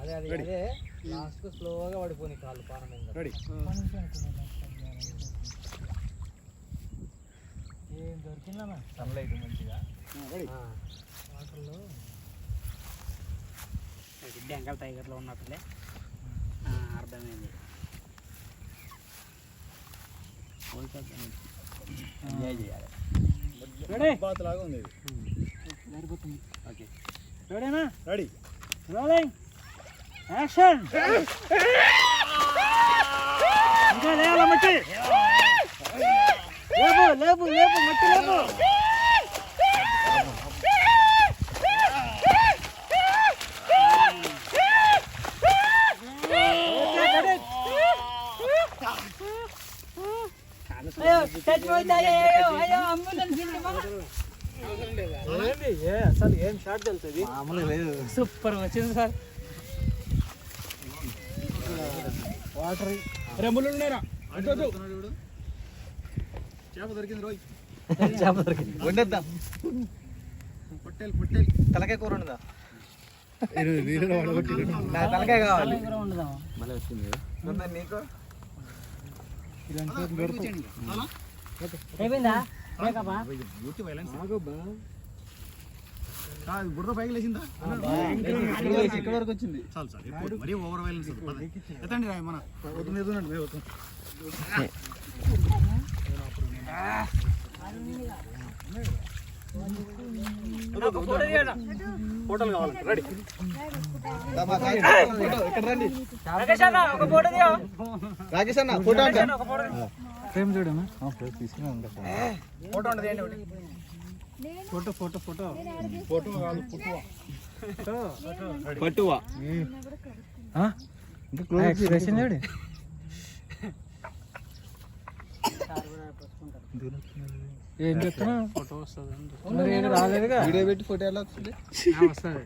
అదే అదే అదే. లాస్ట్ స్లోగా పడిపోయి కాళ్ళు పానం రెడీ ఏం దొరికిందన్నా సన్లైట్ మంచిగా. రెడీ వాటర్లో. బెంగాల్ టైగర్లో ఉన్నట్లే. అర్థమైంది. ఎంజాయ్ చేయాలి. రెడీ బాత్ లాగా ఉంది ఓకే. రెడీనా రెడీ రోలింగ్ యాక్షన్ ఇంకా లేవాల మట్టి? లేపు లేపు లేపు మట్టి లేపు ఏంది ఏ అసలు ఏం మామూలుగా లేదు. సూపర్ వచ్చింది సార్. వాటర్. రెమ్ములు ఉన్నారా చేప దొరికింది రోయ్. చేప దొరికింది. వండేద్దాం. పొట్టేలు పొట్టేలు. తలకాయ కూర ఉండదా నా తలకాయ కావాలి. ఉండదాం ఉందా నీకు? అయిపోయిందా బుడద పైకి లేచిందా? ఇక్కడ వరకు వచ్చింది? చాలు ఎక్కువ మరీ ఓవర్ వైలెన్స్ ఎత్తండి రాయ్ మన వద్దు ఎదునండి మేము వద్దు ఫోటోలు కావాలి రెడీ ఇక్కడ రండి. రాకేష్ అన్న ఒక ఫోటో దియో రాకేష్ అన్న ఫోటో అంటే. ఫోటో ఫ్రేమ్ ఉండదు ఫోటో ఫోటో ఫోటో. ఫోటో కాదు ఫోటో. పట్టువా ఇంకా క్లోజ్ చూడు. ఏం చెప్తున్నా ఫోటో వస్తుంది రాలేదుగా? వీడియో పెట్టి ఫోటో ఎలా వస్తుంది? వస్తుంది.